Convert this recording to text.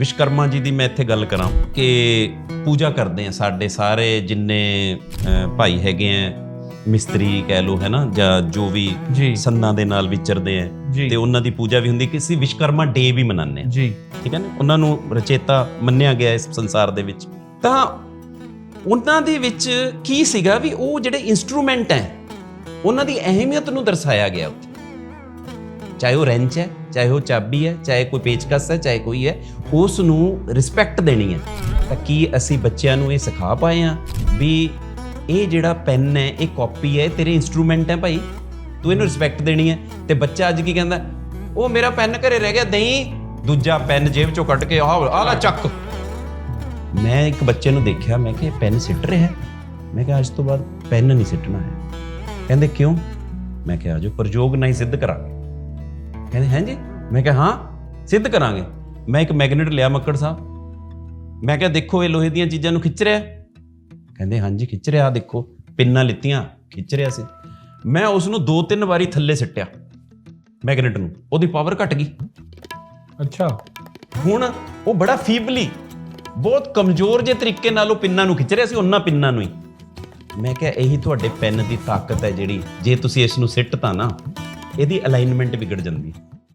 ਵਿਸ਼ਕਰਮਾ ਜੀ ਦੀ ਮੈਂ ਇੱਥੇ ਗੱਲ ਕਰਾਂ ਕਿ ਪੂਜਾ ਕਰਦੇ ਆ ਸਾਡੇ ਸਾਰੇ ਜਿੰਨੇ ਭਾਈ ਹੈਗੇ ਆ ਮਿਸਤਰੀ ਕਹਿ ਲੋ ਹੈ ਨਾ ਜਾਂ ਜੋ ਵੀ ਸੰਨਾਂ ਦੇ ਨਾਲ ਵਿਚਰਦੇ ਆ। ਤੇ ਉਹਨਾਂ ਦੀ ਪੂਜਾ ਵੀ ਹੁੰਦੀ ਕਿਸੇ ਵਿਸ਼ਕਰਮਾ ਡੇ ਵੀ ਮਨਾਉਂਦੇ ਆ। ਜੀ। ਠੀਕ ਹੈ ਨਾ? ਉਹਨਾਂ ਨੂੰ ਰਚੇਤਾ ਮੰਨਿਆ ਗਿਆ ਇਸ ਸੰਸਾਰ ਦੇ ਵਿੱਚ। ਤਾਂ ਉਹਨਾਂ ਦੇ ਵਿੱਚ ਕੀ ਸੀਗਾ ਵੀ ਉਹ ਜਿਹੜੇ ਇਨਸਟਰੂਮੈਂਟ ਹੈ ਉਹਨਾਂ ਦੀ ਅਹਿਮੀਅਤ ਨੂੰ ਦਰਸਾਇਆ ਗਿਆ ਉੱਥੇ। ਚਾਹੇ ਉਹ ਰੈਂਚ ਹੈ, ਚਾਹੇ ਉਹ ਚਾਬੀ ਹੈ, ਚਾਹੇ ਕੋਈ ਪੇਚਕਸ ਹੈ, ਚਾਹੇ ਕੋਈ ਹੈ ਉਸ ਨੂੰ ਰਿਸਪੈਕਟ ਦੇਣੀ ਹੈ। ਤਾਂ ਕੀ ਅਸੀਂ ਬੱਚਿਆਂ ਨੂੰ ਇਹ ਸਿਖਾ ਪਾਏ ਆ ਵੀ ਇਹ ਜਿਹੜਾ ਪੈਨ ਹੈ, ਇਹ ਕਾਪੀ ਹੈ ਤੇਰੇ ਇਨਸਟਰੂਮੈਂਟ ਹੈ ਭਾਈ। ਤੂੰ ਇਹਨੂੰ ਰਿਸਪੈਕਟ ਦੇਣੀ ਹੈ। ਤੇ ਬੱਚਾ ਅੱਜ ਕੀ ਕਹਿੰਦਾ, ਉਹ ਮੇਰਾ ਪੈਨ ਘਰੇ ਰਹਿ ਗਿਆ, ਦਈ। ਦੂਜਾ ਪੈਨ ਜੇਬ ਚੋਂ ਕੱਢ ਕੇ ਆਹ ਆਹ ਲੈ ਚੱਕ। ਮੈਂ ਇੱਕ ਬੱਚੇ ਨੂੰ ਦੇਖਿਆ, ਮੈਂ ਕਿਹਾ ਪੈਨ ਸਿੱਟ ਰਿਹਾ ਮੈਂ ਕਿਹਾ, ਅੱਜ ਤੋਂ ਬਾਅਦ ਪੈਨ ਨਹੀਂ ਸਿੱਟਣਾ ਹੈ। ਕਹਿੰਦੇ, ਕਿਉਂ? ਮੈਂ ਕਿਹਾ ਜੋ ਪ੍ਰਯੋਗ ਨਹੀਂ ਸਿੱਧ ਕਰਾਂਗੇ। ਕਹਿੰਦੇ ਹੈਂ ਜੀ ਮੈਂ ਕਿਹਾ ਹਾਂ ਸਿੱਧ ਕਰਾਂਗੇ। ਮੈਂ ਇੱਕ ਮੈਗਨੇਟ ਲਿਆ ਮੱਕੜ ਸਾਹਿਬ। ਮੈਂ ਕਿਹਾ ਦੇਖੋ ਇਹ ਲੋਹੇ ਦੀਆਂ ਚੀਜ਼ਾਂ ਨੂੰ ਖਿੱਚ ਰਿਹਾ ਹੈ। ਕਹਿੰਦੇ ਹਾਂਜੀ ਖਿੱਚ ਰਿਹਾ ਦੇਖੋ ਪਿੰਨਾਂ ਲਿੱਤੀਆਂ ਖਿੱਚ ਰਿਹਾ ਸੀ। ਮੈਂ ਉਸ ਨੂੰ ਦੋ ਤਿੰਨ ਵਾਰੀ ਥੱਲੇ ਸਿੱਟਿਆ ਮੈਗਨੇਟ ਨੂੰ। ਉਹਦੀ ਪਾਵਰ ਘਟ ਗਈ। ਅੱਛਾ। ਹੁਣ ਉਹ ਬੜਾ ਫੀਬਲੀ ਬਹੁਤ ਕਮਜ਼ੋਰ ਜੇ ਤਰੀਕੇ ਨਾਲ ਉਹ ਪਿੰਨਾਂ ਨੂੰ ਖਿੱਚ ਰਿਹਾ ਸੀ ਉਹਨਾਂ ਪਿੰਨਾਂ ਨੂੰ ਹੀ। ਮੈਂ ਕਿਹਾ ਇਹੀ ਤੁਹਾਡੇ ਪੈਨ ਦੀ ਤਾਕਤ ਹੈ ਜਿਹੜੀ ਜੇ ਤੁਸੀਂ ਇਸ ਨੂੰ ਸਿੱਟ ਤਾਂ ਨਾ ਇਹਦੀ ਅਲਾਈਨਮੈਂਟ ਵਿਗੜ ਜਾਂਦੀ